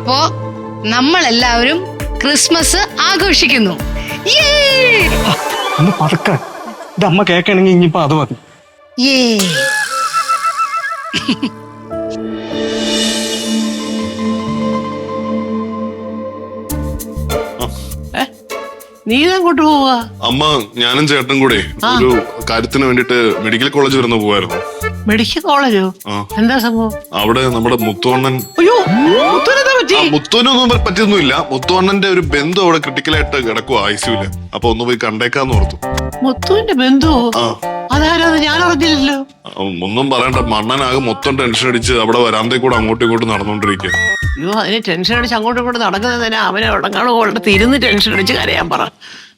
അപ്പോ നമ്മളെല്ലാവരും ക്രിസ്മസ് ആഘോഷിക്കുന്നു! ഒന്ന് പതുക്കെ. ഇത് അമ്മ കേൾക്കണെങ്കിൽ ഇനിയിപ്പോ അത് മതി. Yay! നീ അങ്ങോട്ട് പോവാ? അമ്മ ഞാനും ചേട്ടൻ കൂടെ ഒരു കാര്യത്തിന് വേണ്ടിട്ട് മെഡിക്കൽ കോളേജ് വരുന്ന പോവായിരുന്നു. മെഡിക്കൽ കോളേജോ? ആ. എന്താ സംഭവം? അവിടെ നമ്മുടെ മുത്തുവണ്ണൻ അയ്യോ പറ്റി? ആ, മുത്തുവിനൊന്നും പറ്റിയൊന്നുമില്ല. മുത്തുവണ്ണന്റെ ഒരു ബന്ധു അവിടെ ക്രിട്ടിക്കലായിട്ട് കിടക്കുക ഐസിയുൽ. അപ്പൊ ഒന്ന് പോയി കണ്ടേക്കാന്ന് ഓർത്തു. മുത്തുവിന്റെ ബന്ധു ആ. ഞാൻ അറിഞ്ഞില്ലല്ലോ. ആ, ഒന്നും പറയണ്ട. മണ്ണനാകെ മൊത്തം ടെൻഷൻ അടിച്ച് അവിടെ വരാന്തേ കൂടെ അങ്ങോട്ടും ഇങ്ങോട്ടും നടന്നുകൊണ്ടിരിക്കുക അയ്യോ അതിന് ടെൻഷൻ അടിച്ച് അങ്ങോട്ടും ഇങ്ങോട്ടും നടക്കുന്നതിന് അവനെ ഉടങ്ങാണോ അവിടെ തിരുന്ന് ടെൻഷൻ അടിച്ച് കരയാൻ പറ.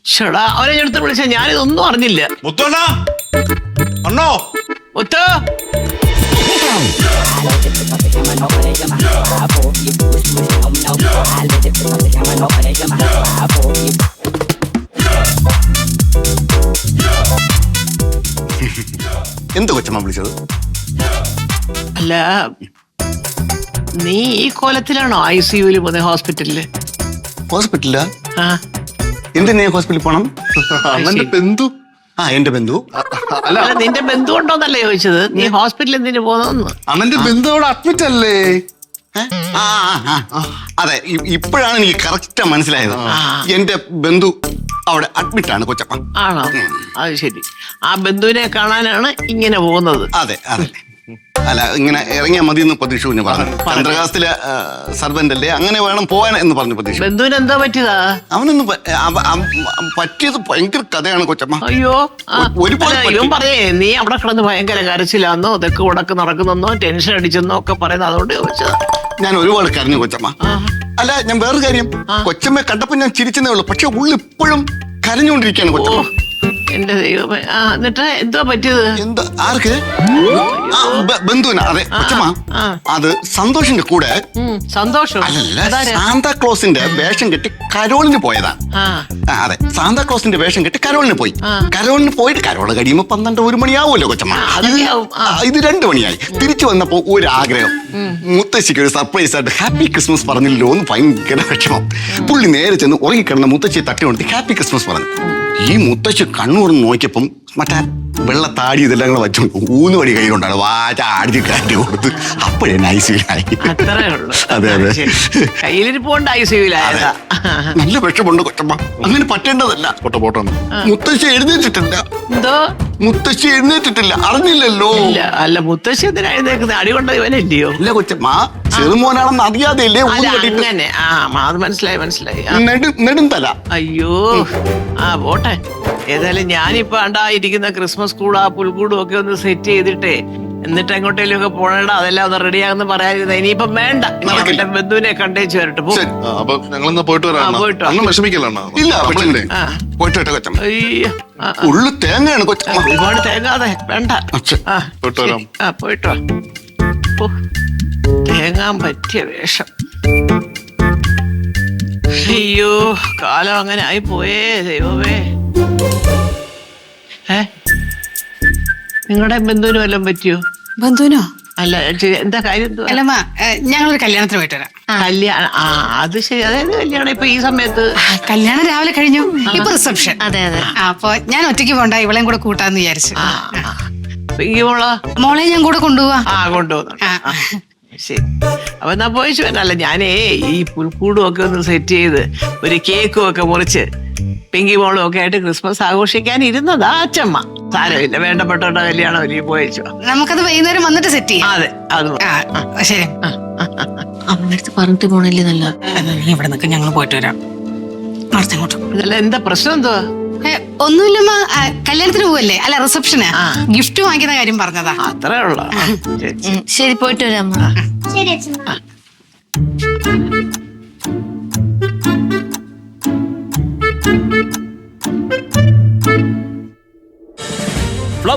ഷടാ അവനെ എടുത്ത് വിളിച്ച ഞാനിതൊന്നും അറിഞ്ഞില്ല. മുത്തുവണ്ണ അണ്ണോ മുത്തു എന്ത് കൊച്ചമ്മ വിളിച്ചത്? അല്ല നീ ഈ കോലത്തിലാണോ ഐ സി യുവിൽ പോകുന്നത് ഹോസ്പിറ്റലിൽ? ഹോസ്പിറ്റലില്ല ആ. എന്തിനാ ഹോസ്പിറ്റലിൽ പോണം? എന്തു ബന്ധു ആ എന്റെ ബന്ധു. അല്ല അല്ല നിന്റെ ബന്ധു ഉണ്ടോന്നല്ലേ ചോദിച്ചത്? നീ ഹോസ്പിറ്റലിൽ എന്തിനു പോകുന്നു അമ്മന്റെ ബന്ധു അവിടെ അഡ്മിറ്റ് അല്ലേ? ഏ? ആ ആ, ആ. അതെ ഇ- ഇപ്പോഴാണ് എനിക്ക് കറക്റ്റ് മനസ്സിലായത്. എന്റെ ബന്ധു അവിടെ അഡ്മിറ്റ് ആണ് കൊച്ചപ്പ. ആണോ? അത് ശരി. ആ ബന്ധുവിനെ കാണാനാണ് ഇങ്ങനെ പോകുന്നത്. അതെ അതെ. അല്ല ഇങ്ങനെ ഇറങ്ങിയാൽ മതി എന്ന് പ്രതീക്ഷ കുഞ്ഞ് പറഞ്ഞു. ചന്ദ്രകാശത്തിലെ സർവന്റ് അല്ലേ അങ്ങനെ വേണം പോവാൻ എന്ന് പറഞ്ഞു പ്രതീക്ഷ. ബന്ധുവിന് എന്താ പറ്റിയതാ? അവനൊന്നും പറ്റിയത് ഭയങ്കര കഥയാണ് കൊച്ചമ്മ. അയ്യോ ഇവൻ പറയേ നീ അവിടെ കിടന്ന് ഭയങ്കര കരച്ചിലാന്നോ തെക്ക് ഉടക്ക് നടക്കുന്നെന്നോ ടെൻഷൻ അടിച്ചെന്നോ ഒക്കെ പറയുന്നത് അതുകൊണ്ട് ചോദിച്ചതാ. ഞാൻ ഒരുപാട് കരഞ്ഞു കൊച്ചമ്മ. അല്ല ഞാൻ വേറൊരു കാര്യം. കൊച്ചമ്മ കണ്ടപ്പോ ഞാൻ ചിരിച്ചതേ ഉള്ളൂ. പക്ഷെ ഉള്ളിപ്പോഴും കരഞ്ഞുകൊണ്ടിരിക്കുകയാണ് കൊച്ചമ്മ. എന്റെ ദൈവമേ. ആ എന്നിട്ട് എന്തോ പറ്റിയത്? എന്താ ആർക്ക്? ആ, ബ- ബന്ധുവിനാ. അതെ കൊച്ചമ്മ. ആ. അത് സന്തോഷിന്റെ കൂടെ ഉം, സന്തോഷം. അല്ലല്ല അതാരാ? സാന്താക്ലോസിന്റെ വേഷം കെട്ടി കരോളിന് പോയതാ. ആ. അതെ. സാന്താക്ലോസിന്റെ വേഷം കെട്ടി കരോളിന് പോയി. കരോളിന് പോയിട്ട് കരോൾ കഴിയുമ്പോ പന്ത്രണ്ട് ഒരു മണിയാവുമല്ലോ കൊച്ചമ്മ. ഇത് രണ്ടു മണിയായി. തിരിച്ചു വന്നപ്പോ ഒരു ആഗ്രഹം മുത്തശ്ശിക്ക് ഒരു സർപ്രൈസ് ആയിട്ട് ഹാപ്പി ക്രിസ്മസ് പറഞ്ഞില്ലോ എന്ന് ഭയങ്കര വിഷമം. പുള്ളി നേരെ ചെന്ന് ഉറങ്ങിക്കിടന്ന മുത്തശ്ശിയെ തട്ടി കൊടുത്ത് ഹാപ്പി ക്രിസ്മസ് പറഞ്ഞു. ഈ മുത്തശ്ശി കണ്ണൂർന്ന് നോക്കിയപ്പം മറ്റേ വെള്ള താടി ഇതെല്ലാം കൂടെ വെച്ചോണ്ട് ഊന്ന് വടി കൈ കൊണ്ടാണ് വാച ആടി കാറ്റി കൊടുത്ത്. അപ്പോഴേ ഉള്ളൂ. അതെ അതെ. കയ്യിലിരിപ്പോണ്ട് കയ്യിലിരിപ്പുണ്ട് ഐ സിയുലായതാ നല്ല വിഷമുണ്ട് കൊച്ചമ്മ അങ്ങനെ പറ്റേണ്ടതല്ല. പോട്ടെ പോട്ടെ. മുത്തശ്ശി എഴുന്നേറ്റിട്ടില്ല. എന്തോ? മുത്തശ്ശി എഴുന്നേറ്റിട്ടില്ല. അറിഞ്ഞില്ലല്ലോ. ഇല്ല. അല്ല മുത്തശ്ശി എന്തിനാ എഴുന്നേക്കുന്നത് അടികൊണ്ട ഇവനല്ലയോ ഇല്ല കൊച്ചമ്മ ചെറുമോനാണെന്ന് അറിയാതെ ഇല്ലേ? അല്ല ഊന്ന് അങ്ങനെ. ആ അത് മനസ്സിലായി മനസ്സിലായി. ആ, നെടും നെടും തല. അയ്യോ. ആ പോട്ടെ. ഏതായാലും ഞാനിപ്പോ ഉണ്ടായിരിക്കുന്ന ക്രിസ്മസ് കൂടും ആ പുൽക്കൂടും ഒക്കെ ഒന്ന് സെറ്റ് ചെയ്തിട്ടേ എന്നിട്ട് എങ്ങോട്ടേലും ഒക്കെ പോണേടാ അതെല്ലാം ഒന്ന് റെഡിയാകുന്ന പറയാതിരുന്ന ഇനിയിപ്പം വേണ്ട നടക്കില്ല. ബന്ധുവിനെ കണ്ടേച്ച് വരട്ടെ പോ ശരി. ആ, അപ്പൊ ഞങ്ങളെന്നാ പോയിട്ട് വരാം ആ, അണ്ണാ. പോയിട്ട് വാ. അണ്ണൻ വിഷമിക്കല്ല അണ്ണാ. ഇല്ല? പക്ഷേ ആ പോയിട്ട് വരട്ടെ കൊച്ചമ്മ അയ്യോ ആ, ആ. ഉള്ളു തേങ്ങയാണ് കൊച്ചമ്മ ഒരുപാട് തേങ്ങാതെ വേണ്ട. ആ പോയിട്ട് ശരി. വരാം. ആ പോയിട്ട് വാ ഓ, തേങ്ങാൻ പറ്റിയ വേഷം അയ്യോ കാലം അങ്ങനെ ആയി പോയേ ദൈവമേ നിങ്ങളുടെ ബന്ധുവിന് വല്ലതും പറ്റിയോ? ബന്ധുവിനോ? അല്ല ചെ- എന്താ കാര്യം? എന്തുവാ? അല്ലമ്മ ഏഹ്, ഞങ്ങളൊരു കല്യാണത്തിന് പോയിട്ട് വരാം. കല്യാണം ആ അത് ശരി. അതായത് കല്യാണം ഇപ്പൊ ഈ സമയത്ത്? ആ, കല്യാണം രാവിലെ കഴിഞ്ഞു. ഇപ്പൊ റിസപ്ഷൻ. അതെ അതെ. അപ്പൊ ഞാൻ ഒറ്റയ്ക്ക് പോണ്ട ഇവളെയും കൂടെ കൂട്ടാന്ന് വിചാരിച്ചു. ആ ആ. ഈ മോളെ? ഞാൻ കൂടെ കൊണ്ടുപോവാ. ആ. ആ, ശരി. അപ്പൊ എന്നാ പോയി അല്ല ഞാനേ ഈ പുൽക്കൂടും ഒക്കെ ഒന്ന് സെറ്റ് ചെയ്ത് ഒരു കേക്കും ഒക്കെ മുറിച്ച് പിങ്കി മോളും ഒക്കെ ആയിട്ട് ക്രിസ്മസ് ആഘോഷിക്കാൻ ഇരുന്നതാ അച്ചമ്മ. സാരമില്ല വേണ്ടപ്പെട്ടവരുടെ കല്യാണം ഒരുങ്ങി പോയിച്ചു നമുക്കത് വൈകുന്നേരം വന്നിട്ട് സെറ്റ് ചെയ്യാം. അതെ അത് മതി. ആ ശരി. അടുത്ത് പറഞ്ഞിട്ട് പോണല്ലേ നല്ല? എന്നാ നീ ഇവിടെ നിൽക്കാൻ ഞങ്ങൾ പോയിട്ട് വരാം. അടുത്തങ്ങോട്ട് ഇതല്ല എന്താ പ്രശ്നം എന്തോ? ഏ, ഒന്നുമില്ലമ്മ ആ, കല്യാണത്തിന് പോവല്ലേ? അല്ല റിസപ്ഷന് ആ. ഗിഫ്റ്റ് വാങ്ങിക്കുന്ന കാര്യം പറഞ്ഞതാ. അത്രേ ഉള്ളു? ശരി. ശരി. പോയിട്ട് വരാം അമ്മ.